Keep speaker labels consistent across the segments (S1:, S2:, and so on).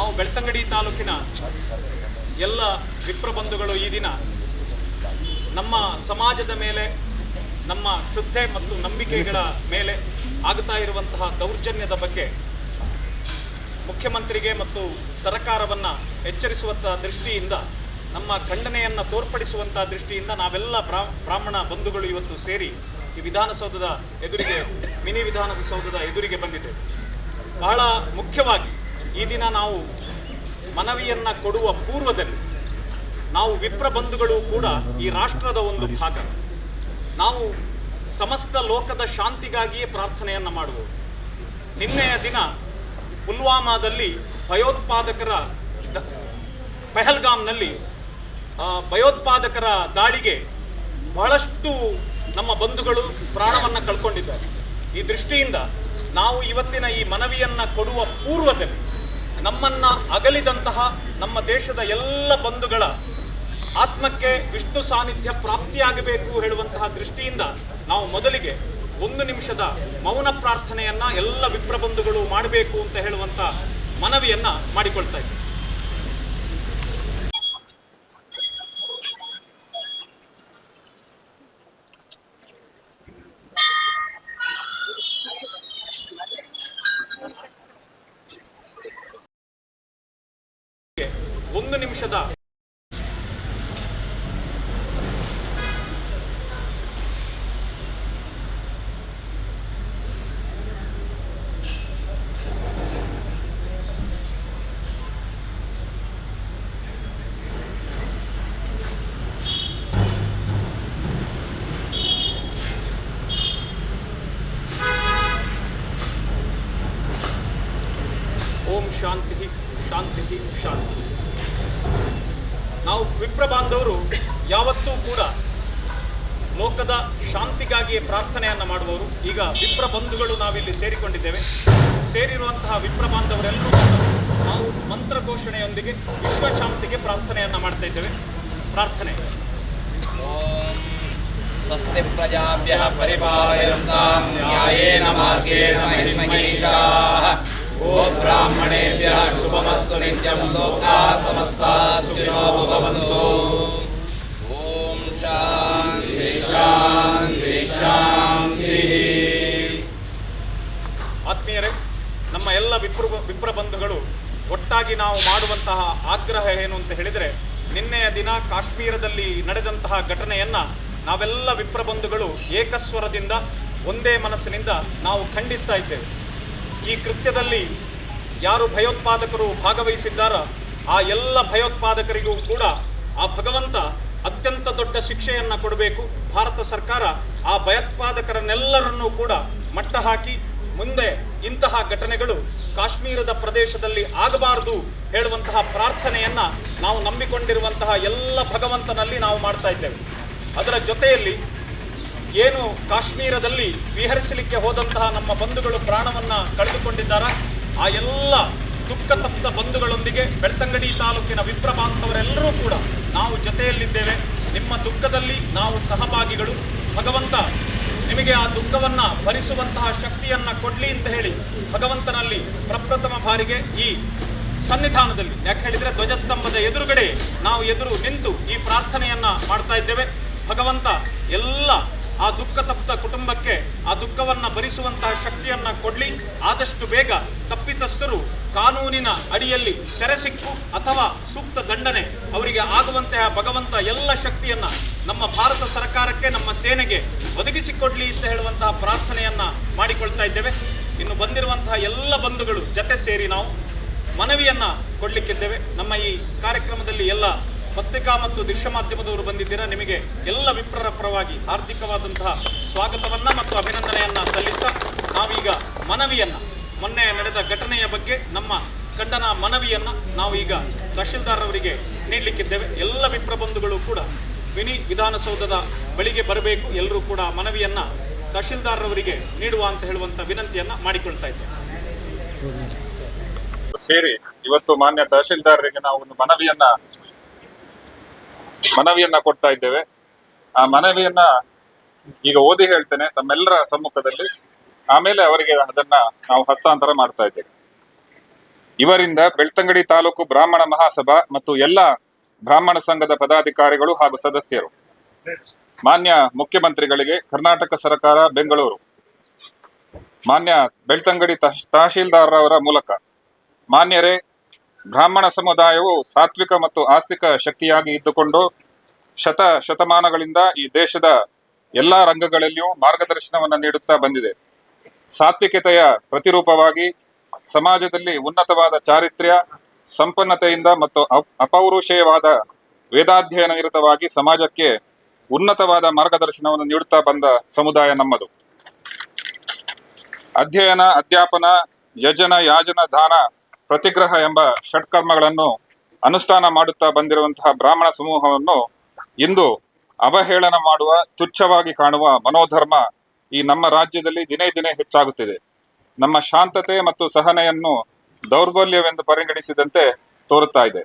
S1: ನಾವು ಬೆಳ್ತಂಗಡಿ ತಾಲೂಕಿನ ಎಲ್ಲ ವಿಪ್ರಬಂಧುಗಳು ಈ ದಿನ ನಮ್ಮ ಸಮಾಜದ ಮೇಲೆ, ನಮ್ಮ ಶ್ರದ್ಧೆ ಮತ್ತು ನಂಬಿಕೆಗಳ ಮೇಲೆ ಆಗ್ತಾ ಇರುವಂತಹ ದೌರ್ಜನ್ಯದ ಬಗ್ಗೆ ಮುಖ್ಯಮಂತ್ರಿಗೆ ಮತ್ತು ಸರಕಾರವನ್ನು ಎಚ್ಚರಿಸುವಂಥ ದೃಷ್ಟಿಯಿಂದ, ನಮ್ಮ ಖಂಡನೆಯನ್ನು ತೋರ್ಪಡಿಸುವಂಥ ದೃಷ್ಟಿಯಿಂದ ನಾವೆಲ್ಲ ಬ್ರಾ, ಬ್ರಾಹ್ಮಣ ಬಂಧುಗಳು ಇವತ್ತು ಸೇರಿ ಈ ವಿಧಾನಸೌಧದ ಎದುರಿಗೆ, ಮಿನಿ ವಿಧಾನಸೌಧದ ಎದುರಿಗೆ ಬಂದಿದೆ ಬಹಳ ಮುಖ್ಯವಾಗಿ ಈ ದಿನ ನಾವು ಮನವಿಯನ್ನು ಕೊಡುವ ಪೂರ್ವದಲ್ಲಿ ನಾವು ವಿಪ್ರ ಬಂಧುಗಳು ಕೂಡ ಈ ರಾಷ್ಟ್ರದ ಒಂದು ಭಾಗ. ನಾವು ಸಮಸ್ತ ಲೋಕದ ಶಾಂತಿಗಾಗಿಯೇ ಪ್ರಾರ್ಥನೆಯನ್ನು ಮಾಡುವುದು ನಿನ್ನೆಯ ದಿನ ಪುಲ್ವಾಮಾದಲ್ಲಿ ಭಯೋತ್ಪಾದಕರ ಪೆಹಲ್ಗಾಮ್ನಲ್ಲಿ ಭಯೋತ್ಪಾದಕರ ದಾಳಿಗೆ ಬಹಳಷ್ಟು ನಮ್ಮ ಬಂಧುಗಳು ಪ್ರಾಣವನ್ನು ಕಳ್ಕೊಂಡಿದ್ದಾರೆ. ಈ ದೃಷ್ಟಿಯಿಂದ ನಾವು ಇವತ್ತಿನ ಈ ಮನವಿಯನ್ನು ಕೊಡುವ ಪೂರ್ವದಲ್ಲಿ ನಮ್ಮನ್ನ ಅಗಲಿದಂತಹ ನಮ್ಮ ದೇಶದ ಎಲ್ಲ ಬಂಧುಗಳ ಆತ್ಮಕ್ಕೆ ವಿಷ್ಣು ಸಾನ್ನಿಧ್ಯ ಪ್ರಾಪ್ತಿಯಾಗಬೇಕು ಹೇಳುವಂತಹ ದೃಷ್ಟಿಯಿಂದ ನಾವು ಮೊದಲಿಗೆ ಒಂದು ನಿಮಿಷದ ಮೌನ ಪ್ರಾರ್ಥನೆಯನ್ನ ಎಲ್ಲ ವಿಪ್ರಬಂಧುಗಳು ಮಾಡಬೇಕು ಅಂತ ಹೇಳುವಂತ ಮನವಿಯನ್ನ ಮಾಡಿಕೊಳ್ತಾ ಇದ್ದೀವಿ ಒಂದು ನಿಮಿಷದ ಓಂ ಶಾಂತಿ ಶಾಂತಿ ಶಾಂತಿ ನಾವು ವಿಪ್ರ ಬಾಂಧವರು ಯಾವತ್ತೂ ಕೂಡ ಲೋಕದ ಶಾಂತಿಗಾಗಿಯೇ ಪ್ರಾರ್ಥನೆಯನ್ನು ಮಾಡುವವರು ಈಗ ವಿಪ್ರ ಬಂಧುಗಳು ನಾವಿಲ್ಲಿ ಸೇರಿಕೊಂಡಿದ್ದೇವೆ ಸೇರಿರುವಂತಹ ವಿಪ್ರ ಬಾಂಧವರೆಲ್ಲರೂ ಕೂಡ ನಾವು ಮಂತ್ರ ಘೋಷಣೆಯೊಂದಿಗೆ ವಿಶ್ವಶಾಂತಿಗೆ ಪ್ರಾರ್ಥನೆಯನ್ನು ಮಾಡ್ತಾ ಇದ್ದೇವೆ ಪ್ರಾರ್ಥನೆ
S2: ॐ स्वस्ति प्रजाभ्यः परिपालयन्तां न्यायेन मार्गेण महिमहीषाः ನಿತ್ಯಂ ಸಮಸ್ತ ಓಂ ಶಾಂತಿ
S1: ಆತ್ಮೀಯರೇ, ನಮ್ಮ ಎಲ್ಲ ವಿಪ್ರ ವಿಪ್ರ ಬಂಧುಗಳು ಒಟ್ಟಾಗಿ ನಾವು ಮಾಡುವಂತಹ ಆಗ್ರಹ ಏನು ಅಂತ ಹೇಳಿದ್ರೆ, ನಿನ್ನೆಯ ದಿನ ಕಾಶ್ಮೀರದಲ್ಲಿ ನಡೆದಂತಹ ಘಟನೆಯನ್ನ ನಾವೆಲ್ಲ ವಿಪ್ರಬಂಧುಗಳು ಏಕಸ್ವರದಿಂದ, ಒಂದೇ ಮನಸ್ಸಿನಿಂದ ನಾವು ಖಂಡಿಸ್ತಾ ಇದ್ದೇವೆ. ಈ ಕೃತ್ಯದಲ್ಲಿ ಯಾರು ಭಯೋತ್ಪಾದಕರು ಭಾಗವಹಿಸಿದ್ದಾರೋ, ಆ ಎಲ್ಲ ಭಯೋತ್ಪಾದಕರಿಗೂ ಕೂಡ ಆ ಭಗವಂತ ಅತ್ಯಂತ ದೊಡ್ಡ ಶಿಕ್ಷೆಯನ್ನು ಕೊಡಬೇಕು. ಭಾರತ ಸರ್ಕಾರ ಆ ಭಯೋತ್ಪಾದಕರನ್ನೆಲ್ಲರನ್ನೂ ಕೂಡ ಮಟ್ಟ ಹಾಕಿ ಮುಂದೆ ಇಂತಹ ಘಟನೆಗಳು ಕಾಶ್ಮೀರದ ಪ್ರದೇಶದಲ್ಲಿ ಆಗಬಾರದು ಹೇಳುವಂತಹ ಪ್ರಾರ್ಥನೆಯನ್ನ ನಾವು ನಂಬಿಕೊಂಡಿರುವಂತಹ ಎಲ್ಲ ಭಗವಂತನಲ್ಲಿ ನಾವು ಮಾಡ್ತಾ ಇದ್ದೇವೆ. ಅದರ ಜೊತೆಯಲ್ಲಿ ಏನು ಕಾಶ್ಮೀರದಲ್ಲಿ ವಿಹರಿಸಲಿಕ್ಕೆ ಹೋದಂತಹ ನಮ್ಮ ಬಂಧುಗಳು ಪ್ರಾಣವನ್ನು ಕಳೆದುಕೊಂಡಿದ್ದಾರೆ? ಆ ಎಲ್ಲ ದುಃಖ ತಪ್ತ ಬಂಧುಗಳೊಂದಿಗೆ ಬೆಳ್ತಂಗಡಿ ತಾಲೂಕಿನ ವಿಪ್ರ ಬಾಂಧವರೆಲ್ಲರೂ ಕೂಡ ನಾವು ಜೊತೆಯಲ್ಲಿದ್ದೇವೆ. ನಿಮ್ಮ ದುಃಖದಲ್ಲಿ ನಾವು ಸಹಭಾಗಿಗಳು. ಭಗವಂತ, ನಿಮಗೆ ಆ ದುಃಖವನ್ನ ಭರಿಸುವಂತಹ ಶಕ್ತಿಯನ್ನ ಕೊಡಲಿ ಅಂತ ಹೇಳಿ ಭಗವಂತನಲ್ಲಿ ಪ್ರಪ್ರಥಮ ಬಾರಿಗೆ ಈ ಸನ್ನಿಧಾನದಲ್ಲಿ, ಯಾಕೆ ಹೇಳಿದ್ರೆ ಧ್ವಜಸ್ತಂಭದ ಎದುರುಗಡೆ ನಾವು ಎದುರು ನಿಂತು ಈ ಪ್ರಾರ್ಥನೆಯನ್ನ ಮಾಡ್ತಾ ಇದ್ದೇವೆ. ಭಗವಂತ ಎಲ್ಲ ಆ ದುಃಖ ತಪ್ತ ಕುಟುಂಬಕ್ಕೆ ಆ ದುಃಖವನ್ನ ಭರಿಸುವಂತಹ ಶಕ್ತಿಯನ್ನ ಕೊಡ್ಲಿ. ಆದಷ್ಟು ಬೇಗ ತಪ್ಪಿತಸ್ಥರು ಕಾನೂನಿನ ಅಡಿಯಲ್ಲಿ ಸೆರೆ ಸಿಕ್ಕು ಅಥವಾ ಸೂಕ್ತ ದಂಡನೆ ಅವರಿಗೆ ಆಗುವಂತಹ ಭಗವಂತ ಎಲ್ಲ ಶಕ್ತಿಯನ್ನ ನಮ್ಮ ಭಾರತ ಸರ್ಕಾರಕ್ಕೆ, ನಮ್ಮ ಸೇನೆಗೆ ಒದಗಿಸಿಕೊಡ್ಲಿ ಅಂತ ಹೇಳುವಂತಹ ಪ್ರಾರ್ಥನೆಯನ್ನ ಮಾಡಿಕೊಳ್ತಾ ಇದ್ದೇವೆ. ಇನ್ನು ಬಂದಿರುವಂತಹ ಎಲ್ಲ ಬಂಧುಗಳು ಜತೆ ಸೇರಿ ನಾವು ಮನವಿಯನ್ನ ಕೊಡ್ಲಿಕ್ಕಿದ್ದೇವೆ. ನಮ್ಮ ಈ ಕಾರ್ಯಕ್ರಮದಲ್ಲಿ ಎಲ್ಲ ಪತ್ರಿಕಾ ಮತ್ತು ದೃಶ್ಯ ಮಾಧ್ಯಮದವರು ಬಂದಿದ್ದೀರಾ? ನಿಮಗೆ ಎಲ್ಲ ವಿಪ್ರರ ಪರವಾಗಿ ಹಾರ್ದಿಕವಾದಂತಹ ಸ್ವಾಗತವನ್ನ ಮತ್ತು ಅಭಿನಂದನೆಯನ್ನ ಸಲ್ಲಿಸ್ತಾ ನಾವೀಗ ಮನವಿಯನ್ನ, ಮೊನ್ನೆ ನಡೆದ ಘಟನೆಯ ಬಗ್ಗೆ ನಮ್ಮ ಕಂಡನ ಮನವಿಯನ್ನ ನಾವು ಈಗ ತಹಶೀಲ್ದಾರ್ ಅವರಿಗೆ ನೀಡಲಿಕ್ಕಿದ್ದೇವೆ. ಎಲ್ಲ ವಿಪ್ರ ಬಂಧುಗಳು ಕೂಡ ಮಿನಿ ವಿಧಾನಸೌಧದ ಬಳಿಗೆ ಬರಬೇಕು. ಎಲ್ಲರೂ ಕೂಡ ಮನವಿಯನ್ನ ತಹಶೀಲ್ದಾರ್ರವರಿಗೆ ನೀಡುವ ಅಂತ ಹೇಳುವಂತ ವಿನಂತಿಯನ್ನ ಮಾಡಿಕೊಳ್ತಾ ಇದ್ದೇವೆ.
S3: ಸೇರಿ, ಇವತ್ತು ಮಾನ್ಯ ತಹಶೀಲ್ದಾರರಿಗೆ ನಾವು ಒಂದು ಮನವಿಯನ್ನ ಮನವಿಯನ್ನ ಕೊಡ್ತಾ ಇದ್ದೇವೆ. ಆ ಮನವಿಯನ್ನ ಈಗ ಓದಿ ಹೇಳ್ತೇನೆ, ತಮ್ಮೆಲ್ಲರ ಸಮ್ಮುಖದಲ್ಲಿ. ಆಮೇಲೆ ಅವರಿಗೆ ಅದನ್ನ ನಾವು ಹಸ್ತಾಂತರ ಮಾಡ್ತಾ ಇದ್ದೇವೆ. ಇವರಿಂದ ಬೆಳ್ತಂಗಡಿ ತಾಲೂಕು ಬ್ರಾಹ್ಮಣ ಮಹಾಸಭಾ ಮತ್ತು ಎಲ್ಲ ಬ್ರಾಹ್ಮಣ ಸಂಘದ ಪದಾಧಿಕಾರಿಗಳು ಹಾಗೂ ಸದಸ್ಯರು, ಮಾನ್ಯ ಮುಖ್ಯಮಂತ್ರಿಗಳಿಗೆ, ಕರ್ನಾಟಕ ಸರ್ಕಾರ, ಬೆಂಗಳೂರು, ಮಾನ್ಯ ಬೆಳ್ತಂಗಡಿ ತಹಶೀಲ್ದಾರರವರ ಮೂಲಕ, ಮಾನ್ಯರೇ, ಬ್ರಾಹ್ಮಣ ಸಮುದಾಯವು ಸಾತ್ವಿಕ ಮತ್ತು ಆಸ್ತಿಕ ಶಕ್ತಿಯಾಗಿ ಇದ್ದುಕೊಂಡು ಶತ ಶತಮಾನಗಳಿಂದ ಈ ದೇಶದ ಎಲ್ಲಾ ರಂಗಗಳಲ್ಲಿಯೂ ಮಾರ್ಗದರ್ಶನವನ್ನು ನೀಡುತ್ತಾ ಬಂದಿದೆ. ಸಾತ್ವಿಕತೆಯ ಪ್ರತಿರೂಪವಾಗಿ ಸಮಾಜದಲ್ಲಿ ಉನ್ನತವಾದ ಚಾರಿತ್ರ್ಯ, ಸಂಪನ್ನತೆಯಿಂದ ಮತ್ತು ಅಪ್- ಅಪೌರುಷೇಯವಾದ ವೇದಾಧ್ಯಯನ ನಿರತವಾಗಿ ಸಮಾಜಕ್ಕೆ ಉನ್ನತವಾದ ಮಾರ್ಗದರ್ಶನವನ್ನು ನೀಡುತ್ತಾ ಬಂದ ಸಮುದಾಯ ನಮ್ಮದು. ಅಧ್ಯಯನ, ಅಧ್ಯಾಪನ, ಯಜನ, ಯಾಜನ, ದಾನ, ಪ್ರತಿಗ್ರಹ ಎಂಬ ಷಟ್ಕರ್ಮಗಳನ್ನು ಅನುಷ್ಠಾನ ಮಾಡುತ್ತಾ ಬಂದಿರುವಂತಹ ಬ್ರಾಹ್ಮಣ ಸಮೂಹವನ್ನು ಇಂದು ಅವಹೇಳನ ಮಾಡುವ, ತುಚ್ಛವಾಗಿ ಕಾಣುವ ಮನೋಧರ್ಮ ಈ ನಮ್ಮ ರಾಜ್ಯದಲ್ಲಿ ದಿನೇ ದಿನೇ ಹೆಚ್ಚಾಗುತ್ತಿದೆ. ನಮ್ಮ ಶಾಂತತೆ ಮತ್ತು ಸಹನೆಯನ್ನು ದೌರ್ಬಲ್ಯವೆಂದು ಪರಿಗಣಿಸಿದಂತೆ ತೋರುತ್ತಾ ಇದೆ.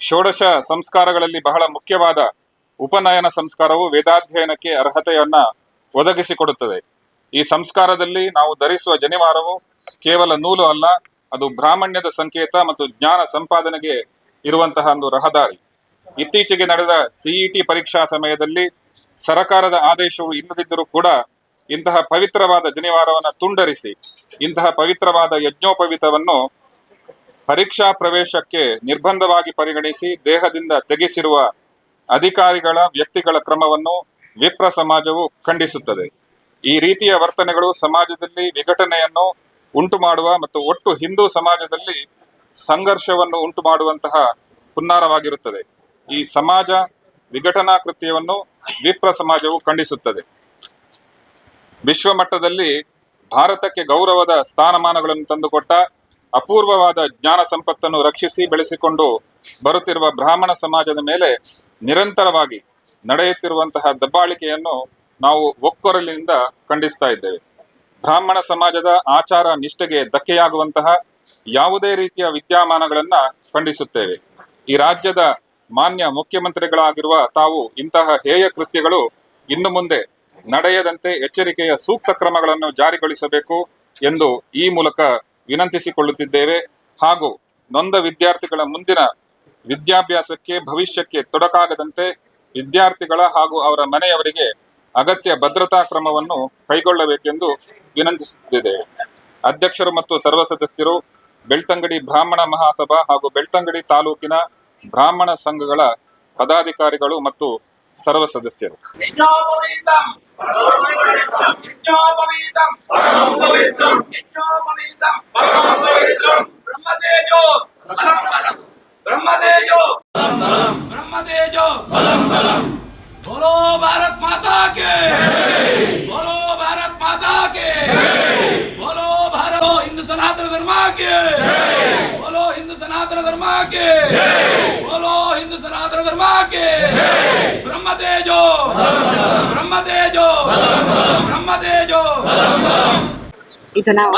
S3: ಷೋಡಶ ಸಂಸ್ಕಾರಗಳಲ್ಲಿ ಬಹಳ ಮುಖ್ಯವಾದ ಉಪನಯನ ಸಂಸ್ಕಾರವು ವೇದಾಧ್ಯಯನಕ್ಕೆ ಅರ್ಹತೆಯನ್ನ ಒದಗಿಸಿಕೊಡುತ್ತದೆ. ಈ ಸಂಸ್ಕಾರದಲ್ಲಿ ನಾವು ಧರಿಸುವ ಜನಿವಾರವು ಕೇವಲ ನೂಲು ಅಲ್ಲ, ಅದು ಬ್ರಾಹ್ಮಣ್ಯದ ಸಂಕೇತ ಮತ್ತು ಜ್ಞಾನ ಸಂಪಾದನೆಗೆ ಇರುವಂತಹ ಒಂದು ರಹದಾರಿ. ಇತ್ತೀಚೆಗೆ ನಡೆದ ಸಿಇಟಿ ಪರೀಕ್ಷಾ ಸಮಯದಲ್ಲಿ ಸರಕಾರದ ಆದೇಶವು ಇಲ್ಲದಿದ್ದರೂ ಕೂಡ ಇಂತಹ ಪವಿತ್ರವಾದ ಜನಿವಾರವನ್ನು ತುಂಡರಿಸಿ, ಇಂತಹ ಪವಿತ್ರವಾದ ಯಜ್ಞೋಪವಿತವನ್ನು ಪರೀಕ್ಷಾ ಪ್ರವೇಶಕ್ಕೆ ನಿರ್ಬಂಧವಾಗಿ ಪರಿಗಣಿಸಿ ದೇಹದಿಂದ ತೆಗೆಸಿರುವ ಅಧಿಕಾರಿಗಳ, ವ್ಯಕ್ತಿಗಳ ಕ್ರಮವನ್ನು ವಿಪ್ರ ಸಮಾಜವು ಖಂಡಿಸುತ್ತದೆ. ಈ ರೀತಿಯ ವರ್ತನೆಗಳು ಸಮಾಜದಲ್ಲಿ ವಿಘಟನೆಯನ್ನು ಉಂಟು ಮಾಡುವ ಮತ್ತು ಒಟ್ಟು ಹಿಂದೂ ಸಮಾಜದಲ್ಲಿ ಸಂಘರ್ಷವನ್ನು ಉಂಟು ಮಾಡುವಂತಹ ಹುನ್ನಾರವಾಗಿರುತ್ತದೆ. ಈ ಸಮಾಜ ವಿಘಟನಾ ಕೃತ್ಯವನ್ನು ವಿಪ್ರ ಸಮಾಜವು ಖಂಡಿಸುತ್ತದೆ. ವಿಶ್ವ ಮಟ್ಟದಲ್ಲಿ ಭಾರತಕ್ಕೆ ಗೌರವದ ಸ್ಥಾನಮಾನಗಳನ್ನು ತಂದುಕೊಟ್ಟ ಅಪೂರ್ವವಾದ ಜ್ಞಾನ ಸಂಪತ್ತನ್ನು ರಕ್ಷಿಸಿ ಬೆಳೆಸಿಕೊಂಡು ಬರುತ್ತಿರುವ ಬ್ರಾಹ್ಮಣ ಸಮಾಜದ ಮೇಲೆ ನಿರಂತರವಾಗಿ ನಡೆಯುತ್ತಿರುವಂತಹ ದಬ್ಬಾಳಿಕೆಯನ್ನು ನಾವು ಒಕ್ಕೊರಲಿನಿಂದ ಖಂಡಿಸ್ತಾ ಇದ್ದೇವೆ. ಬ್ರಾಹ್ಮಣ ಸಮಾಜದ ಆಚಾರ ನಿಷ್ಠೆಗೆ ಧಕ್ಕೆಯಾಗುವಂತಹ ಯಾವುದೇ ರೀತಿಯ ವಿದ್ಯಮಾನಗಳನ್ನ ಖಂಡಿಸುತ್ತೇವೆ. ಈ ರಾಜ್ಯದ ಮಾನ್ಯ ಮುಖ್ಯಮಂತ್ರಿಗಳಾಗಿರುವ ತಾವು ಇಂತಹ ಹೇಯ ಕೃತ್ಯಗಳು ಇನ್ನು ಮುಂದೆ ನಡೆಯದಂತೆ ಎಚ್ಚರಿಕೆಯ ಸೂಕ್ತ ಕ್ರಮಗಳನ್ನು ಜಾರಿಗೊಳಿಸಬೇಕು ಎಂದು ಈ ಮೂಲಕ ವಿನಂತಿಸಿಕೊಳ್ಳುತ್ತಿದ್ದೇವೆ. ಹಾಗೂ ನೊಂದ ವಿದ್ಯಾರ್ಥಿಗಳ ಮುಂದಿನ ವಿದ್ಯಾಭ್ಯಾಸಕ್ಕೆ, ಭವಿಷ್ಯಕ್ಕೆ ತೊಡಕಾಗದಂತೆ ವಿದ್ಯಾರ್ಥಿಗಳ ಹಾಗೂ ಅವರ ಮನೆಯವರಿಗೆ ಅಗತ್ಯ ಭದ್ರತಾ ಕ್ರಮವನ್ನು ಕೈಗೊಳ್ಳಬೇಕೆಂದು ವಿನಂತಿಸುತ್ತಿದ್ದೇವೆ ಅಧ್ಯಕ್ಷರು ಮತ್ತು ಸರ್ವ ಸದಸ್ಯರು ಬೆಳ್ತಂಗಡಿ ಬ್ರಾಹ್ಮಣ ಮಹಾಸಭಾ ಹಾಗೂ ಬೆಳ್ತಂಗಡಿ ತಾಲೂಕಿನ ಬ್ರಾಹ್ಮಣ ಸಂಘಗಳ ಪದಾಧಿಕಾರಿಗಳು ಮತ್ತು ಸರ್ವ ಸದಸ್ಯರು
S2: ಯಜ್ಞೋಪವೀತಂ ಯಜ್ಞೋಪವೀತಂ ಯಜ್ಞೋಪವೀತಂ ಬ್ರಹ್ಮತೇಜೋ ಬಲಂ ಬಲಂ ಬ್ರಹ್ಮತೇಜೋ ಬ್ರಹ್ಮತೇಜೋ ಬಲಂ ಬಲಂ बोलो भारत माता के बोलो भारत माता के बोलो भारत बोलो हिंदू सनातन धर्म के बोलो हिंदू सनातन धर्म के बोलो हिंदू ಧರ್ಮಕ್ಕೆ. ಬ್ರಹ್ಮ ತೇಜೋ ಬ್ರಹ್ಮ ತೇಜೋ ಬ್ರಹ್ಮ ತೇಜೋ
S4: ಇದು ನಾವು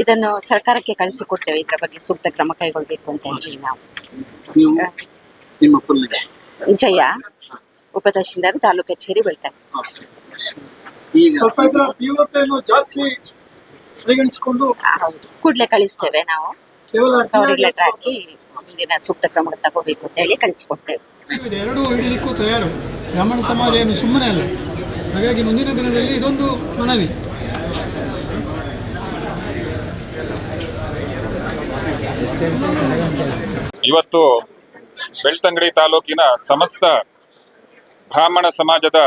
S4: ಇದನ್ನು ಸರ್ಕಾರಕ್ಕೆ ಕಳಿಸಿಕೊಡ್ತೇವೆ. ಇದರ ಬಗ್ಗೆ ಸೂಕ್ತ ಕ್ರಮ ಕೈಗೊಳ್ಳಬೇಕು ಅಂತ ಹೇಳಿ ನಾವು. ಜಯ ಉಪತಹಶೀಲ್ದಾರ್ ತಾಲೂಕು ಕಚೇರಿ ಬೆಳ್ತಾರೆ ಕೂಡ್ಲೆ ಕಳಿಸ್ತೇವೆ ನಾವು. ಕವರಿಗೆ ಲೆಟರ್ ಹಾಕಿ ಮುಂದಿನ ಸೂಕ್ತ ಕ್ರಮ ತಗೋಬೇಕು ಅಂತ ಹೇಳಿ ಕಳಿಸಿಕೊಡ್ತೇವೆ
S5: ಇದು ಎರಡೂ ಹಿಡಿಲಿಕ್ಕೂ ತಯಾರು. ಬ್ರಾಹ್ಮಣ ಸಮಾಜ ಏನು ಸುಮ್ಮನೆ ಅಲ್ಲ. ಹಾಗಾಗಿ ಮುಂದಿನ ದಿನದಲ್ಲಿ ಇದೊಂದು ಮನವಿ.
S3: ಇವತ್ತು ಬೆಳ್ತಂಗಡಿ ತಾಲೂಕಿನ ಸಮಸ್ತ ಬ್ರಾಹ್ಮಣ ಸಮಾಜದ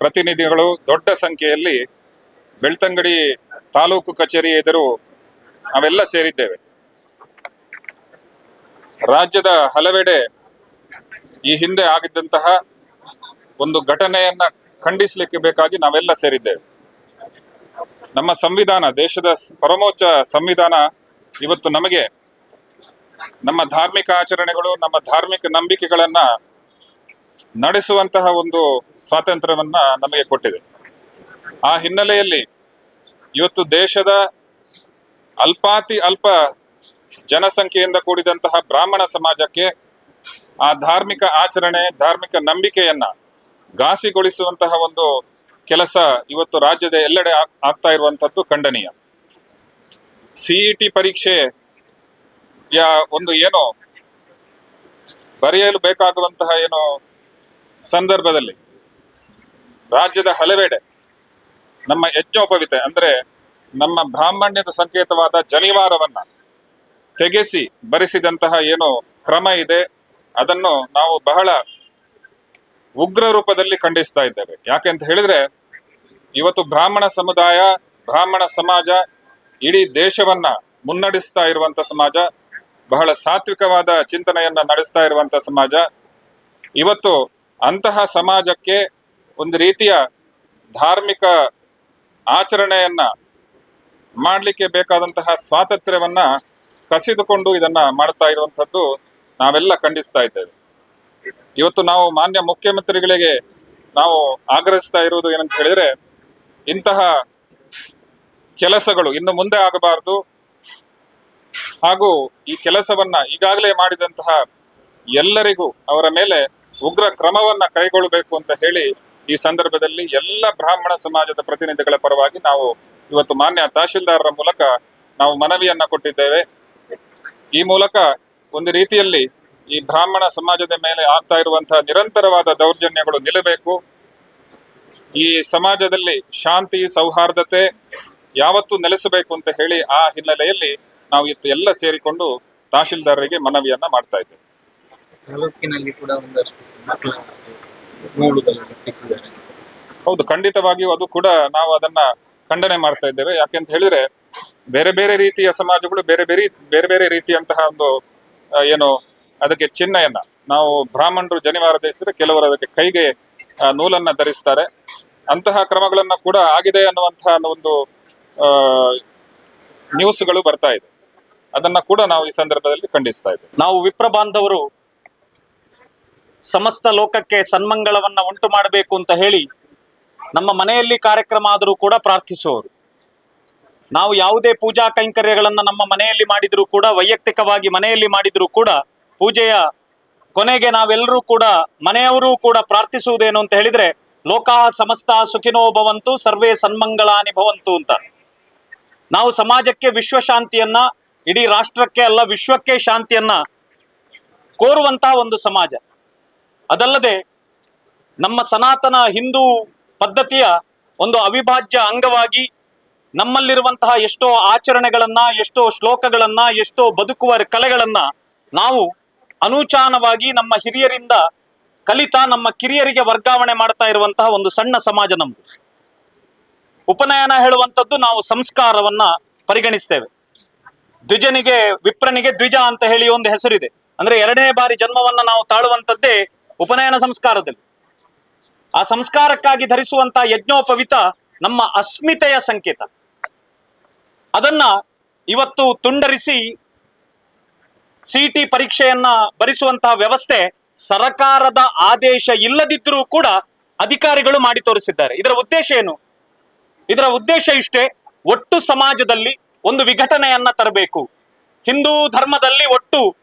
S3: ಪ್ರತಿನಿಧಿಗಳು ದೊಡ್ಡ ಸಂಖ್ಯೆಯಲ್ಲಿ ಬೆಳ್ತಂಗಡಿ ತಾಲೂಕು ಕಚೇರಿ ಎದುರು ನಾವೆಲ್ಲ ಸೇರಿದ್ದೇವೆ. ರಾಜ್ಯದ ಹಲವೆಡೆ ಈ ಹಿಂದೆ ಆಗಿದ್ದಂತಹ ಒಂದು ಘಟನೆಯನ್ನ ಖಂಡಿಸಲಿಕ್ಕೆ ಬೇಕಾಗಿ ನಾವೆಲ್ಲ ಸೇರಿದ್ದೇವೆ. ನಮ್ಮ ಸಂವಿಧಾನ, ದೇಶದ ಪರಮೋಚ್ಚ ಸಂವಿಧಾನ ಇವತ್ತು ನಮಗೆ ನಮ್ಮ ಧಾರ್ಮಿಕ ಆಚರಣೆಗಳು, ನಮ್ಮ ಧಾರ್ಮಿಕ ನಂಬಿಕೆಗಳನ್ನ ನಡೆಸುವಂತಹ ಒಂದು ಸ್ವಾತಂತ್ರ್ಯವನ್ನ ನಮಗೆ ಕೊಟ್ಟಿದೆ. ಆ ಹಿನ್ನೆಲೆಯಲ್ಲಿ ಇವತ್ತು ದೇಶದ ಅಲ್ಪಾತಿ ಅಲ್ಪ ಜನಸಂಖ್ಯೆಯಿಂದ ಕೂಡಿದಂತಹ ಬ್ರಾಹ್ಮಣ ಸಮಾಜಕ್ಕೆ ಆ ಧಾರ್ಮಿಕ ಆಚರಣೆ, ಧಾರ್ಮಿಕ ನಂಬಿಕೆಯನ್ನ ಘಾಸಿಗೊಳಿಸುವಂತಹ ಒಂದು ಕೆಲಸ ಇವತ್ತು ರಾಜ್ಯದ ಎಲ್ಲೆಡೆ ಆಗ್- ಆಗ್ತಾ ಇರುವಂತದ್ದು ಖಂಡನೀಯ. ಸಿಇಟಿ ಪರೀಕ್ಷೆ ಯಾ ಒಂದು ಏನೋ ಬರೆಯಲು ಬೇಕಾಗುವಂತಹ ಏನೋ ಸಂದರ್ಭದಲ್ಲಿ ರಾಜ್ಯದ ಹಲವೆಡೆ ನಮ್ಮ ಯಜ್ಞೋಪವಿತೆ ಅಂದ್ರೆ ನಮ್ಮ ಬ್ರಾಹ್ಮಣ್ಯದ ಸಂಕೇತವಾದ ಜನಿವಾರವನ್ನ ತೆಗೆಸಿ ಬರೆಸಿದಂತಹ ಏನು ಕ್ರಮ ಇದೆ, ಅದನ್ನು ನಾವು ಬಹಳ ಉಗ್ರ ರೂಪದಲ್ಲಿ ಖಂಡಿಸ್ತಾ ಇದ್ದೇವೆ. ಯಾಕೆಂತ ಹೇಳಿದ್ರೆ, ಇವತ್ತು ಬ್ರಾಹ್ಮಣ ಸಮುದಾಯ, ಬ್ರಾಹ್ಮಣ ಸಮಾಜ, ಇಡೀ ದೇಶವನ್ನ ಮುನ್ನಡೆಸ್ತಾ ಇರುವಂತ ಸಮಾಜ, ಬಹಳ ಸಾತ್ವಿಕವಾದ ಚಿಂತನೆಯನ್ನ ನಡೆಸ್ತಾ ಇರುವಂತ ಸಮಾಜ. ಇವತ್ತು ಅಂತಹ ಸಮಾಜಕ್ಕೆ ಒಂದು ರೀತಿಯ ಧಾರ್ಮಿಕ ಆಚರಣೆಯನ್ನ ಮಾಡಲಿಕ್ಕೆ ಬೇಕಾದಂತಹ ಸ್ವಾತಂತ್ರ್ಯವನ್ನ ಕಸಿದುಕೊಂಡು ಇದನ್ನ ಮಾಡ್ತಾ ಇರುವಂತದ್ದು ನಾವೆಲ್ಲ ಖಂಡಿಸ್ತಾ ಇದ್ದೇವೆ. ಇವತ್ತು ನಾವು ಮಾನ್ಯ ಮುಖ್ಯಮಂತ್ರಿಗಳಿಗೆ ನಾವು ಆಗ್ರಹಿಸ್ತಾ ಇರುವುದು ಏನಂತ ಹೇಳಿದ್ರೆ, ಇಂತಹ ಕೆಲಸಗಳು ಇನ್ನು ಮುಂದೆ ಆಗಬಾರದು. ಹಾಗೂ ಈ ಕೆಲಸವನ್ನ ಈಗಾಗಲೇ ಮಾಡಿದಂತಹ ಎಲ್ಲರಿಗೂ ಅವರ ಮೇಲೆ ಉಗ್ರ ಕ್ರಮವನ್ನ ಕೈಗೊಳ್ಳಬೇಕು ಅಂತ ಹೇಳಿ ಈ ಸಂದರ್ಭದಲ್ಲಿ ಎಲ್ಲ ಬ್ರಾಹ್ಮಣ ಸಮಾಜದ ಪ್ರತಿನಿಧಿಗಳ ಪರವಾಗಿ ನಾವು ಇವತ್ತು ಮಾನ್ಯ ತಹಶೀಲ್ದಾರರ ಮೂಲಕ ನಾವು ಮನವಿಯನ್ನ ಕೊಟ್ಟಿದ್ದೇವೆ. ಈ ಮೂಲಕ ಒಂದು ರೀತಿಯಲ್ಲಿ ಈ ಬ್ರಾಹ್ಮಣ ಸಮಾಜದ ಮೇಲೆ ಆಗ್ತಾ ಇರುವಂತಹ ನಿರಂತರವಾದ ದೌರ್ಜನ್ಯಗಳು ನಿಲ್ಲಬೇಕು. ಈ ಸಮಾಜದಲ್ಲಿ ಶಾಂತಿ ಸೌಹಾರ್ದತೆ ಯಾವತ್ತು ನೆಲೆಸಬೇಕು ಅಂತ ಹೇಳಿ ಆ ಹಿನ್ನೆಲೆಯಲ್ಲಿ ನಾವು ಇತ್ತು ಎಲ್ಲ ಸೇರಿಕೊಂಡು ತಹಶೀಲ್ದಾರರಿಗೆ ಮನವಿಯನ್ನ ಮಾಡ್ತಾ ಇದ್ದೇವೆ.
S6: ತಾಲೂಕಿನಲ್ಲಿ ಕೂಡ ಒಂದಷ್ಟು
S3: ಹೌದು ಖಂಡಿತವಾಗಿಯೂ ಅದು ಕೂಡ ನಾವು ಅದನ್ನ ಖಂಡನೆ ಮಾಡ್ತಾ ಇದ್ದೇವೆ. ಯಾಕೆಂತ ಹೇಳಿದ್ರೆ ಬೇರೆ ಬೇರೆ ರೀತಿಯ ಸಮಾಜಗಳು ಬೇರೆ ಬೇರೆ ಬೇರೆ ಬೇರೆ ರೀತಿಯಂತಹ ಒಂದು ಏನು, ಅದಕ್ಕೆ ಚಿಹ್ನೆಯನ್ನ, ನಾವು ಬ್ರಾಹ್ಮಣರು ಜನಿವಾರ ಧರಿಸಿದ್ರೆ ಕೆಲವರು ಅದಕ್ಕೆ ಕೈಗೆ ನೂಲನ್ನ ಧರಿಸ್ತಾರೆ. ಅಂತಹ ಕ್ರಮಗಳನ್ನ ಕೂಡ ಆಗಿದೆ ಅನ್ನುವಂತಹ ಒಂದು ನ್ಯೂಸ್ಗಳು ಬರ್ತಾ ಇದೆ. ಅದನ್ನ ಕೂಡ ನಾವು ಈ ಸಂದರ್ಭದಲ್ಲಿ ಖಂಡಿಸ್ತಾ ಇದ್ದೇವೆ.
S1: ನಾವು ವಿಪ್ರ ಬಾಂಧವರು ಸಮಸ್ತ ಲೋಕಕ್ಕೆ ಸನ್ಮಂಗಳವನ್ನ ಉಂಟು ಮಾಡಬೇಕು ಅಂತ ಹೇಳಿ ನಮ್ಮ ಮನೆಯಲ್ಲಿ ಕಾರ್ಯಕ್ರಮ ಆದರೂ ಕೂಡ ಪ್ರಾರ್ಥಿಸುವವರು. ನಾವು ಯಾವುದೇ ಪೂಜಾ ಕೈಂಕರ್ಯಗಳನ್ನು ನಮ್ಮ ಮನೆಯಲ್ಲಿ ಮಾಡಿದರೂ ಕೂಡ, ವೈಯಕ್ತಿಕವಾಗಿ ಮನೆಯಲ್ಲಿ ಮಾಡಿದರೂ ಕೂಡ ಪೂಜೆಯ ಕೊನೆಗೆ ನಾವೆಲ್ಲರೂ ಕೂಡ, ಮನೆಯವರು ಕೂಡ ಪ್ರಾರ್ಥಿಸುವುದೇನು ಅಂತ ಹೇಳಿದ್ರೆ, ಲೋಕಾ ಸಮಸ್ತ ಸುಖಿನೋ ಭವಂತು, ಸರ್ವೇ ಸನ್ಮಂಗಳಾನಿ ಭವಂತು ಅಂತ. ನಾವು ಸಮಾಜಕ್ಕೆ ವಿಶ್ವಶಾಂತಿಯನ್ನ, ಇಡೀ ರಾಷ್ಟ್ರಕ್ಕೆ ಅಲ್ಲ, ವಿಶ್ವಕ್ಕೆ ಶಾಂತಿಯನ್ನ ಕೋರುವಂತ ಒಂದು ಸಮಾಜ. ಅದಲ್ಲದೆ ನಮ್ಮ ಸನಾತನ ಹಿಂದೂ ಪದ್ಧತಿಯ ಒಂದು ಅವಿಭಾಜ್ಯ ಅಂಗವಾಗಿ ನಮ್ಮಲ್ಲಿರುವಂತಹ ಎಷ್ಟೋ ಆಚರಣೆಗಳನ್ನ, ಎಷ್ಟೋ ಶ್ಲೋಕಗಳನ್ನ, ಎಷ್ಟೋ ಬದುಕುವ ಕಲೆಗಳನ್ನ ನಾವು ಅನೂಚಾನವಾಗಿ ನಮ್ಮ ಹಿರಿಯರಿಂದ ಕಲಿತಾ, ನಮ್ಮ ಕಿರಿಯರಿಗೆ ವರ್ಗಾವಣೆ ಮಾಡ್ತಾ ಇರುವಂತಹ ಒಂದು ಸಣ್ಣ ಸಮಾಜ ನಮ್ದು. ಉಪನಯನ ಹೇಳುವಂಥದ್ದು ನಾವು ಸಂಸ್ಕಾರವನ್ನ ಪರಿಗಣಿಸ್ತೇವೆ. ದ್ವಿಜನಿಗೆ ವಿಪ್ರನಿಗೆ ದ್ವಿಜ ಅಂತ ಹೇಳಿ ಒಂದು ಹೆಸರಿದೆ. ಅಂದ್ರೆ ಎರಡನೇ ಬಾರಿ ಜನ್ಮವನ್ನ ನಾವು ತಾಳುವಂತದ್ದೇ ಉಪನಯನ ಸಂಸ್ಕಾರದಲ್ಲಿ. ಆ ಸಂಸ್ಕಾರಕ್ಕಾಗಿ ಧರಿಸುವಂತಹ ಯಜ್ಞೋಪವಿತ ನಮ್ಮ ಅಸ್ಮಿತೆಯ ಸಂಕೇತ. ಅದನ್ನ ಇವತ್ತು ತುಂಡರಿಸಿ ಸಿಟಿ ಪರೀಕ್ಷೆಯನ್ನ ಭರಿಸುವಂತಹ ವ್ಯವಸ್ಥೆ ಸರಕಾರದ ಆದೇಶ ಇಲ್ಲದಿದ್ದರೂ ಕೂಡ ಅಧಿಕಾರಿಗಳು ಮಾಡಿ ತೋರಿಸಿದ್ದಾರೆ. ಇದರ ಉದ್ದೇಶ ಏನು? ಇದರ ಉದ್ದೇಶ ಇಷ್ಟೇ, ಒಟ್ಟು ಸಮಾಜದಲ್ಲಿ ಒಂದು ವಿಘಟನೆಯನ್ನ ತರಬೇಕು. ಹಿಂದೂ ಧರ್ಮದಲ್ಲಿ ಒಟ್ಟು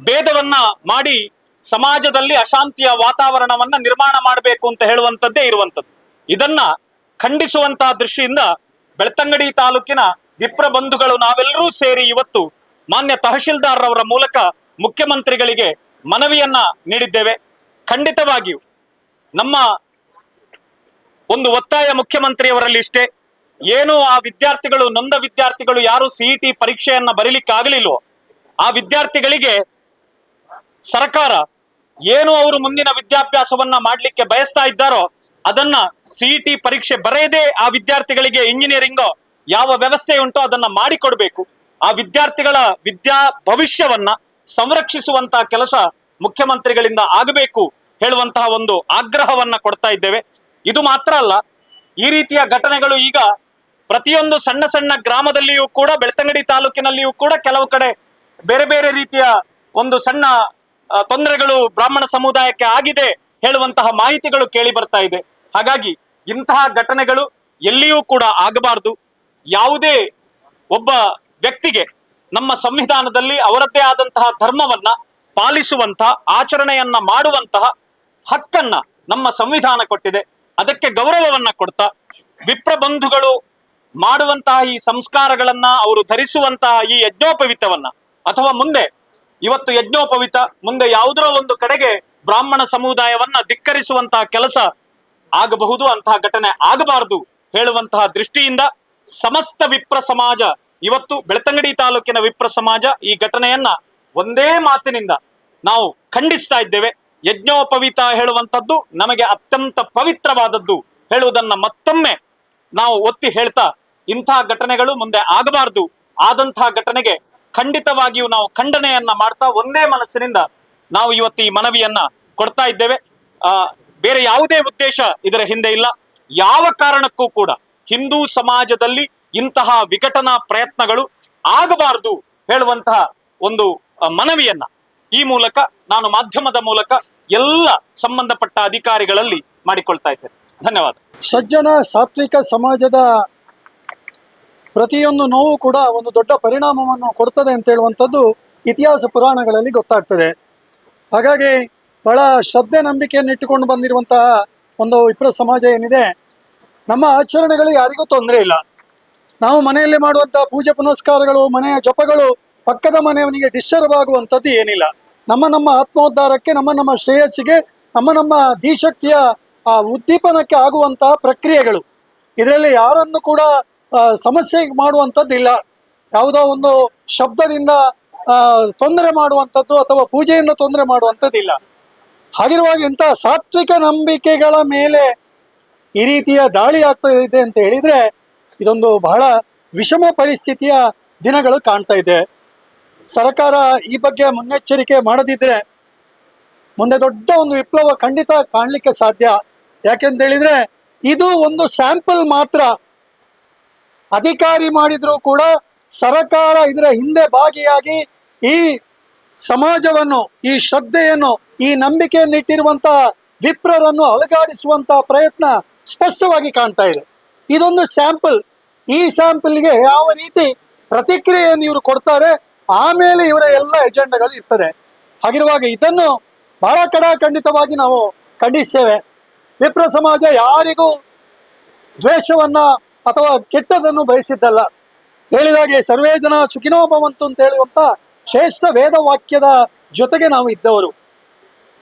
S1: ಭೇದವನ್ನ ಮಾಡಿ ಸಮಾಜದಲ್ಲಿ ಅಶಾಂತಿಯ ವಾತಾವರಣವನ್ನ ನಿರ್ಮಾಣ ಮಾಡಬೇಕು ಅಂತ ಹೇಳುವಂಥದ್ದೇ ಇರುವಂಥದ್ದು. ಇದನ್ನ ಖಂಡಿಸುವಂತಹ ದೃಷ್ಟಿಯಿಂದ ಬೆಳ್ತಂಗಡಿ ತಾಲೂಕಿನ ವಿಪ್ರ ಬಂಧುಗಳು ನಾವೆಲ್ಲರೂ ಸೇರಿ ಇವತ್ತು ಮಾನ್ಯ ತಹಶೀಲ್ದಾರ್ರವರ ಮೂಲಕ ಮುಖ್ಯಮಂತ್ರಿಗಳಿಗೆ ಮನವಿಯನ್ನ ನೀಡಿದ್ದೇವೆ. ಖಂಡಿತವಾಗಿಯೂ ನಮ್ಮ ಒಂದು ಒತ್ತಾಯ ಮುಖ್ಯಮಂತ್ರಿಯವರಲ್ಲಿ ಇಷ್ಟೇ. ಏನು ಆ ವಿದ್ಯಾರ್ಥಿಗಳು, ನೊಂದ ವಿದ್ಯಾರ್ಥಿಗಳು ಯಾರು ಸಿಇಟಿ ಪರೀಕ್ಷೆಯನ್ನ ಬರೀಲಿಕ್ಕೆ ಆಗಲಿಲ್ವೋ ಆ ವಿದ್ಯಾರ್ಥಿಗಳಿಗೆ ಸರ್ಕಾರ ಏನು ಅವರು ಮುಂದಿನ ವಿದ್ಯಾಭ್ಯಾಸವನ್ನ ಮಾಡ್ಲಿಕ್ಕೆ ಬಯಸ್ತಾ ಇದ್ದಾರೋ, ಅದನ್ನ ಸಿಇಟಿ ಪರೀಕ್ಷೆ ಬರೆಯದೆ ಆ ವಿದ್ಯಾರ್ಥಿಗಳಿಗೆ, ಇಂಜಿನಿಯರಿಂಗ್ ಯಾವ ವ್ಯವಸ್ಥೆ ಉಂಟೋ ಅದನ್ನ ಮಾಡಿಕೊಡ್ಬೇಕು. ಆ ವಿದ್ಯಾರ್ಥಿಗಳ ವಿದ್ಯಾ ಭವಿಷ್ಯವನ್ನ ಸಂರಕ್ಷಿಸುವಂತಹ ಕೆಲಸ ಮುಖ್ಯಮಂತ್ರಿಗಳಿಂದ ಆಗಬೇಕು ಹೇಳುವಂತಹ ಒಂದು ಆಗ್ರಹವನ್ನ ಕೊಡ್ತಾ ಇದ್ದೇವೆ. ಇದು ಮಾತ್ರ ಅಲ್ಲ, ಈ ರೀತಿಯ ಘಟನೆಗಳು ಈಗ ಪ್ರತಿಯೊಂದು ಸಣ್ಣ ಸಣ್ಣ ಗ್ರಾಮದಲ್ಲಿಯೂ ಕೂಡ, ಬೆಳ್ತಂಗಡಿ ತಾಲೂಕಿನಲ್ಲಿಯೂ ಕೂಡ ಕೆಲವು ಕಡೆ ಬೇರೆ ಬೇರೆ ರೀತಿಯ ಒಂದು ಸಣ್ಣ ತೊಂದರೆಗಳು ಬ್ರಾಹ್ಮಣ ಸಮುದಾಯಕ್ಕೆ ಆಗಿದೆ ಹೇಳುವಂತಹ ಮಾಹಿತಿಗಳು ಕೇಳಿ ಬರ್ತಾ ಇದೆ. ಹಾಗಾಗಿ ಇಂತಹ ಘಟನೆಗಳು ಎಲ್ಲಿಯೂ ಕೂಡ ಆಗಬಾರದು. ಯಾವುದೇ ಒಬ್ಬ ವ್ಯಕ್ತಿಗೆ ನಮ್ಮ ಸಂವಿಧಾನದಲ್ಲಿ ಅವರದ್ದೇ ಆದಂತಹ ಧರ್ಮವನ್ನ ಪಾಲಿಸುವಂತಹ ಆಚರಣೆಯನ್ನ ಮಾಡುವಂತಹ ಹಕ್ಕನ್ನ ನಮ್ಮ ಸಂವಿಧಾನ ಕೊಟ್ಟಿದೆ. ಅದಕ್ಕೆ ಗೌರವವನ್ನ ಕೊಡ್ತಾ. ವಿಪ್ರ ಬಂಧುಗಳು ಮಾಡುವಂತಹ ಈ ಸಂಸ್ಕಾರಗಳನ್ನ, ಅವರು ಧರಿಸುವಂತಹ ಈ ಯಜ್ಞೋಪವಿತವನ್ನ, ಅಥವಾ ಮುಂದೆ, ಇವತ್ತು ಯಜ್ಞೋಪವಿತ, ಮುಂದೆ ಯಾವುದರ ಒಂದು ಕಡೆಗೆ ಬ್ರಾಹ್ಮಣ ಸಮುದಾಯವನ್ನ ಧಿಕ್ಕರಿಸುವಂತಹ ಕೆಲಸ ಆಗಬಹುದು, ಅಂತಹ ಘಟನೆ ಆಗಬಾರದು ಹೇಳುವಂತಹ ದೃಷ್ಟಿಯಿಂದ ಸಮಸ್ತ ವಿಪ್ರ ಸಮಾಜ, ಇವತ್ತು ಬೆಳ್ತಂಗಡಿ ತಾಲೂಕಿನ ವಿಪ್ರ ಸಮಾಜ ಈ ಘಟನೆಯನ್ನ ಒಂದೇ ಮಾತಿನಿಂದ ನಾವು ಖಂಡಿಸ್ತಾ ಇದ್ದೇವೆ. ಯಜ್ಞೋಪವೀತ ಹೇಳುವಂಥದ್ದು ನಮಗೆ ಅತ್ಯಂತ ಪವಿತ್ರವಾದದ್ದು. ಹೇಳುವುದನ್ನ ಮತ್ತೊಮ್ಮೆ ನಾವು ಒತ್ತಿ ಹೇಳ್ತಾ ಇಂತಹ ಘಟನೆಗಳು ಮುಂದೆ ಆಗಬಾರದು. ಆದಂತಹ ಘಟನೆಗೆ ಖಂಡಿತವಾಗಿಯೂ ನಾವು ಖಂಡನೆಯನ್ನ ಮಾಡ್ತಾ ಒಂದೇ ಮನಸ್ಸಿನಿಂದ ನಾವು ಇವತ್ತು ಈ ಮನವಿಯನ್ನ ಕೊಡ್ತಾ ಇದ್ದೇವೆ. ಬೇರೆ ಯಾವುದೇ ಉದ್ದೇಶ ಇದರ ಹಿಂದೆ ಇಲ್ಲ. ಯಾವ ಕಾರಣಕ್ಕೂ ಕೂಡ ಹಿಂದೂ ಸಮಾಜದಲ್ಲಿ ಇಂತಹ ವಿಘಟನಾ ಪ್ರಯತ್ನಗಳು ಆಗಬಾರದು ಹೇಳುವಂತಹ ಒಂದು ಮನವಿಯನ್ನ. ಈ ಮೂಲಕ ನಾನು ಮಾಧ್ಯಮದ ಮೂಲಕ ಎಲ್ಲ ಸಂಬಂಧಪಟ್ಟ ಅಧಿಕಾರಿಗಳಲ್ಲಿ ಮಾಡಿಕೊಳ್ತಾ ಇದ್ದೇನೆ. ಧನ್ಯವಾದ.
S7: ಸಜ್ಜನ ಸಾತ್ವಿಕ ಸಮಾಜದ ಪ್ರತಿಯೊಂದು ನೋವು ಕೂಡ ಒಂದು ದೊಡ್ಡ ಪರಿಣಾಮವನ್ನು ಕೊಡ್ತದೆ ಅಂತ ಹೇಳುವಂಥದ್ದು ಇತಿಹಾಸ ಪುರಾಣಗಳಲ್ಲಿ ಗೊತ್ತಾಗ್ತದೆ. ಹಾಗಾಗಿ ಬಹಳ ಶ್ರದ್ಧೆ ನಂಬಿಕೆಯನ್ನು ಇಟ್ಟುಕೊಂಡು ಬಂದಿರುವಂತಹ ಒಂದು ವಿಪ್ರ ಸಮಾಜ ಏನಿದೆ ನಮ್ಮ ಆಚರಣೆಗಳು ಯಾರಿಗೂ ತೊಂದರೆ ಇಲ್ಲ. ನಾವು ಮನೆಯಲ್ಲಿ ಮಾಡುವಂತಹ ಪೂಜೆ ಪುನಸ್ಕಾರಗಳು, ಮನೆಯ ಜಪಗಳು, ಪಕ್ಕದ ಮನೆಯವನಿಗೆ ಡಿಸ್ಟರ್ಬ್ ಆಗುವಂಥದ್ದು ಏನಿಲ್ಲ. ನಮ್ಮ ನಮ್ಮ ಆತ್ಮೋದ್ಧಾರಕ್ಕೆ, ನಮ್ಮ ನಮ್ಮ ಶ್ರೇಯಸ್ಸಿಗೆ, ನಮ್ಮ ನಮ್ಮ ಧೀಶಕ್ತಿಯ ಆ, ಉದ್ದೀಪನಕ್ಕೆ ಆಗುವಂತಹ ಪ್ರಕ್ರಿಯೆಗಳು. ಇದರಲ್ಲಿ ಯಾರನ್ನು ಕೂಡ ಸಮಸ್ಯೆ ಮಾಡುವಂಥದ್ದಿಲ್ಲ ಯಾವುದೋ ಒಂದು ಶಬ್ದದಿಂದ ತೊಂದರೆ ಮಾಡುವಂಥದ್ದು ಅಥವಾ ಪೂಜೆಯಿಂದ ತೊಂದರೆ ಮಾಡುವಂಥದ್ದಿಲ್ಲ ಹಾಗಿರುವಾಗ ಇಂತಹ ಸಾತ್ವಿಕ ನಂಬಿಕೆಗಳ ಮೇಲೆ ಈ ರೀತಿಯ ದಾಳಿ ಆಗ್ತಾ ಇದೆ ಅಂತ ಹೇಳಿದ್ರೆ ಇದೊಂದು ಬಹಳ ವಿಷಮ ಪರಿಸ್ಥಿತಿಯ ದಿನಗಳು ಕಾಣ್ತಾ ಇದೆ. ಸರ್ಕಾರ ಈ ಬಗ್ಗೆ ಮುನ್ನೆಚ್ಚರಿಕೆ ಮಾಡದಿದ್ರೆ ಮುಂದೆ ದೊಡ್ಡ ಒಂದು ವಿಪ್ಲವ ಖಂಡಿತ ಕಾಣಲಿಕ್ಕೆ ಸಾಧ್ಯ. ಯಾಕೆಂತ ಹೇಳಿದ್ರೆ ಇದು ಒಂದು ಸ್ಯಾಂಪಲ್ ಮಾತ್ರ. ಅಧಿಕಾರಿ ಮಾಡಿದ್ರು ಕೂಡ ಸರಕಾರ ಇದರ ಹಿಂದೆ ಭಾಗಿಯಾಗಿ ಈ ಸಮಾಜವನ್ನು, ಈ ಶ್ರದ್ಧೆಯನ್ನು, ಈ ನಂಬಿಕೆಯನ್ನು ಇಟ್ಟಿರುವಂತಹ ವಿಪ್ರರನ್ನು ಅಲುಗಾಡಿಸುವಂತಹ ಪ್ರಯತ್ನ ಸ್ಪಷ್ಟವಾಗಿ ಕಾಣ್ತಾ ಇದೆ. ಇದೊಂದು ಸ್ಯಾಂಪಲ್. ಈ ಸ್ಯಾಂಪಲ್ಗೆ ಯಾವ ರೀತಿ ಪ್ರತಿಕ್ರಿಯೆಯನ್ನು ಇವರು ಕೊಡ್ತಾರೆ, ಆಮೇಲೆ ಇವರ ಎಲ್ಲ ಎಜೆಂಡಾಗಳು ಇರ್ತದೆ. ಹಾಗಿರುವಾಗ ಇದನ್ನು ಬಹಳ ಕಡಾಖಂಡಿತವಾಗಿ ನಾವು ಖಂಡಿಸ್ತೇವೆ. ವಿಪ್ರ ಸಮಾಜ ಯಾರಿಗೂ ದ್ವೇಷವನ್ನ ಅಥವಾ ಕೆಟ್ಟದನ್ನು ಬಯಸಿದ್ದಲ್ಲ. ಹೇಳಿದಾಗೆ, ಸರ್ವೇ ಜನ ಸುಖಿನೋ ಅಂತ ಹೇಳುವಂತ ಶ್ರೇಷ್ಠ ವೇದ ವಾಕ್ಯದ ಜೊತೆಗೆ ನಾವು ಇದ್ದವರು.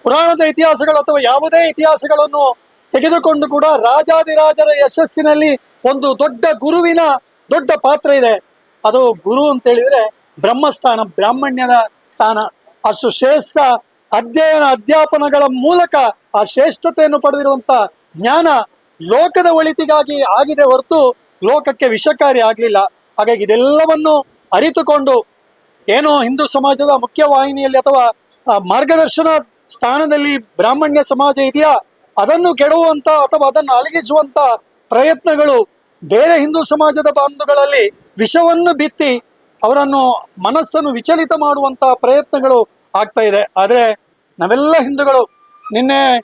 S7: ಪುರಾಣದ ಇತಿಹಾಸಗಳು ಅಥವಾ ಯಾವುದೇ ಇತಿಹಾಸಗಳನ್ನು ತೆಗೆದುಕೊಂಡು ಕೂಡ ರಾಜಾದಿರಾಜರ ಯಶಸ್ಸಿನಲ್ಲಿ ಒಂದು ದೊಡ್ಡ ಗುರುವಿನ ದೊಡ್ಡ ಪಾತ್ರ ಇದೆ. ಅದು ಗುರು ಅಂತ ಹೇಳಿದ್ರೆ ಬ್ರಹ್ಮಸ್ಥಾನ, ಬ್ರಾಹ್ಮಣ್ಯದ ಸ್ಥಾನ. ಅಷ್ಟು ಶ್ರೇಷ್ಠ ಅಧ್ಯಯನ ಅಧ್ಯಾಪನಗಳ ಮೂಲಕ ಆ ಶ್ರೇಷ್ಠತೆಯನ್ನು ಪಡೆದಿರುವಂತ ಜ್ಞಾನ ಲೋಕದ ಒಳಿತಿಗಾಗಿ ಆಗಿದೆ ಹೊರತು ಲೋಕಕ್ಕೆ ವಿಷಕಾರಿ ಆಗ್ಲಿಲ್ಲ. ಹಾಗಾಗಿ ಇದೆಲ್ಲವನ್ನು ಅರಿತುಕೊಂಡು ಏನೋ ಹಿಂದೂ ಸಮಾಜದ ಮುಖ್ಯ ವಾಹಿನಿಯಲ್ಲಿ ಅಥವಾ ಮಾರ್ಗದರ್ಶನ ಸ್ಥಾನದಲ್ಲಿ ಬ್ರಾಹ್ಮಣ್ಯ ಸಮಾಜ ಇದೆಯಾ? ಅದನ್ನು ಕೆಡುವಂತ ಅಥವಾ ಅದನ್ನು ಅಲಗಿಸುವಂತ ಪ್ರಯತ್ನಗಳು ಬೇರೆ ಹಿಂದೂ ಸಮಾಜದ ಬಾಂಧುಗಳಲ್ಲಿ ವಿಷವನ್ನು ಬಿತ್ತಿ ಅವರನ್ನು ಮನಸ್ಸನ್ನು ವಿಚಲಿತ ಮಾಡುವಂತ ಪ್ರಯತ್ನಗಳು ಆಗ್ತಾ ಇದೆ. ಆದರೆ ನಾವೆಲ್ಲ ಹಿಂದೂಗಳು ನಿನ್ನೆ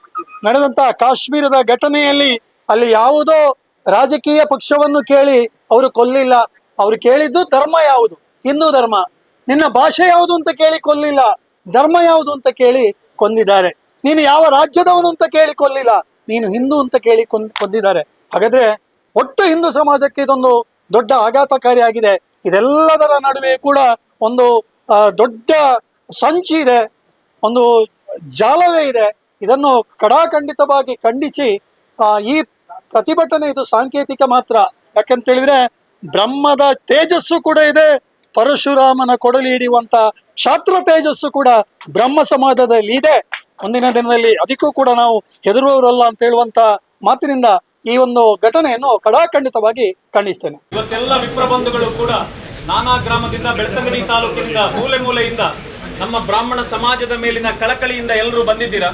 S7: ನಡೆದಂತ ಕಾಶ್ಮೀರದ ಘಟನೆಯಲ್ಲಿ ಅಲ್ಲಿ ಯಾವುದೋ ರಾಜಕೀಯ ಪಕ್ಷವನ್ನು ಕೇಳಿ ಅವರು ಕೊಲ್ಲಿಲ್ಲ. ಅವರು ಕೇಳಿದ್ದು ಧರ್ಮ ಯಾವುದು? ಹಿಂದೂ ಧರ್ಮ. ನಿನ್ನ ಭಾಷೆ ಯಾವುದು ಅಂತ ಕೇಳಿ ಕೊಲ್ಲಿಲ್ಲ. ಧರ್ಮ ಯಾವುದು ಅಂತ ಕೇಳಿ ಕೊಂದಿದ್ದಾರೆ. ನೀನು ಯಾವ ರಾಜ್ಯದವನು ಅಂತ ಕೇಳಿಕೊಳ್ಳಿಲ್ಲ. ನೀನು ಹಿಂದೂ ಅಂತ ಕೇಳಿ ಕೊಂದ್ ಕೊಂದಿದ್ದಾರೆ. ಹಾಗಾದ್ರೆ ಒಟ್ಟು ಹಿಂದೂ ಸಮಾಜಕ್ಕೆ ಇದೊಂದು ದೊಡ್ಡ ಆಘಾತಕಾರಿಯಾಗಿದೆ. ಇದೆಲ್ಲದರ ನಡುವೆ ಕೂಡ ಒಂದು ದೊಡ್ಡ ಸಂಚಿ ಇದೆ. ಒಂದು ಜಾಲವೇ ಇದೆ. ಇದನ್ನು ಕಡಾಖಂಡಿತವಾಗಿ ಖಂಡಿಸಿ ಈ ಪ್ರತಿಭಟನೆ ಇದು ಸಾಂಕೇತಿಕ ಮಾತ್ರ. ಯಾಕಂತ ಹೇಳಿದ್ರೆ ಬ್ರಹ್ಮದ ತೇಜಸ್ಸು ಕೂಡ ಇದೆ. ಪರಶುರಾಮನ ಕೊಡಲಿ ಹಿಡಿಯುವಂತ ಕ್ಷಾತ್ರ ತೇಜಸ್ಸು ಕೂಡ ಬ್ರಹ್ಮ ಸಮಾಜದಲ್ಲಿ ಇದೆ. ಮುಂದಿನ ದಿನದಲ್ಲಿ ಅದಕ್ಕೂ ಕೂಡ ನಾವು ಹೆದರುವವರಲ್ಲ ಅಂತ ಹೇಳುವಂತ ಮಾತಿನಿಂದ ಈ ಒಂದು ಘಟನೆಯನ್ನು ಕಡಾಖಂಡಿತವಾಗಿ ಖಂಡಿಸ್ತೇನೆ.
S1: ಇವತ್ತೆಲ್ಲ ವಿಪ್ರ ಬಂಧುಗಳು ಕೂಡ ನಾನಾ ಗ್ರಾಮದಿಂದ ಬೆಳ್ತಂಗಡಿ ತಾಲೂಕಿನಿಂದ ಮೂಲೆ ಮೂಲೆಯಿಂದ ನಮ್ಮ ಬ್ರಾಹ್ಮಣ ಸಮಾಜದ ಮೇಲಿನ ಕಳಕಳಿಯಿಂದ ಎಲ್ಲರೂ ಬಂದಿದ್ದೀರಾ?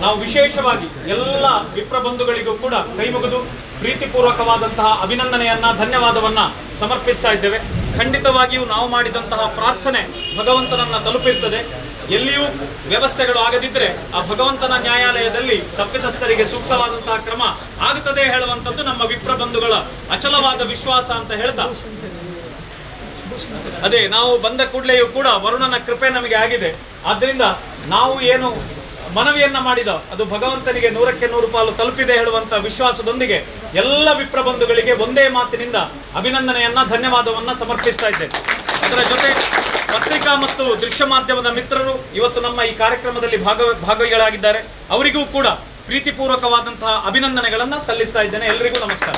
S1: ನಾವು ವಿಶೇಷವಾಗಿ ಎಲ್ಲ ವಿಪ್ರ ಬಂಧುಗಳಿಗೂ ಕೂಡ ಕೈಮುಗಿದು ಪ್ರೀತಿಪೂರ್ವಕವಾದಂತಹ ಅಭಿನಂದನೆಯನ್ನ, ಧನ್ಯವಾದವನ್ನ ಸಮರ್ಪಿಸ್ತಾ ಇದ್ದೇವೆ. ಖಂಡಿತವಾಗಿಯೂ ನಾವು ಮಾಡಿದಂತಹ ಪ್ರಾರ್ಥನೆ ಭಗವಂತನನ್ನ ತಲುಪಿರ್ತದೆ. ಎಲ್ಲಿಯೂ ವ್ಯವಸ್ಥೆಗಳು ಆಗದಿದ್ದರೆ ಆ ಭಗವಂತನ ನ್ಯಾಯಾಲಯದಲ್ಲಿ ತಪ್ಪಿತಸ್ಥರಿಗೆ ಸೂಕ್ತವಾದಂತಹ ಕ್ರಮ ಆಗುತ್ತದೆ ಹೇಳುವಂಥದ್ದು ನಮ್ಮ ವಿಪ್ರ ಬಂಧುಗಳ ಅಚಲವಾದ ವಿಶ್ವಾಸ ಅಂತ ಹೇಳ್ತಾ. ಅದೇ, ನಾವು ಬಂದ ಕೂಡಲೆಯೂ ಕೂಡ ವರುಣನ ಕೃಪೆ ನಮಗೆ ಆಗಿದೆ. ಆದ್ದರಿಂದ ನಾವು ಏನು ಮನವಿಯನ್ನ ಮಾಡಿದ ಅದು ಭಗವಂತನಿಗೆ ನೂರಕ್ಕೆ ನೂರು ಪಾಲು ತಲುಪಿದೆ ಹೇಳುವಂತ ವಿಶ್ವಾಸದೊಂದಿಗೆ ಎಲ್ಲ ವಿಪ್ರ ಬಂಧುಗಳಿಗೆ ಒಂದೇ ಮಾತಿನಿಂದ ಅಭಿನಂದನೆಯನ್ನ, ಧನ್ಯವಾದವನ್ನ ಸಮರ್ಪಿಸ್ತಾ ಇದ್ದೇನೆ. ಅದರ ಜೊತೆ ಪತ್ರಿಕಾ ಮತ್ತು ದೃಶ್ಯ ಮಾಧ್ಯಮದ ಮಿತ್ರರು ಇವತ್ತು ನಮ್ಮ ಈ ಕಾರ್ಯಕ್ರಮದಲ್ಲಿ ಭಾಗ ಭಾಗಿಗಳಾಗಿದ್ದಾರೆ. ಅವರಿಗೂ ಕೂಡ ಪ್ರೀತಿಪೂರ್ವಕವಾದಂತಹ ಅಭಿನಂದನೆಗಳನ್ನು ಸಲ್ಲಿಸ್ತಾ ಇದ್ದೇನೆ. ಎಲ್ರಿಗೂ ನಮಸ್ಕಾರ.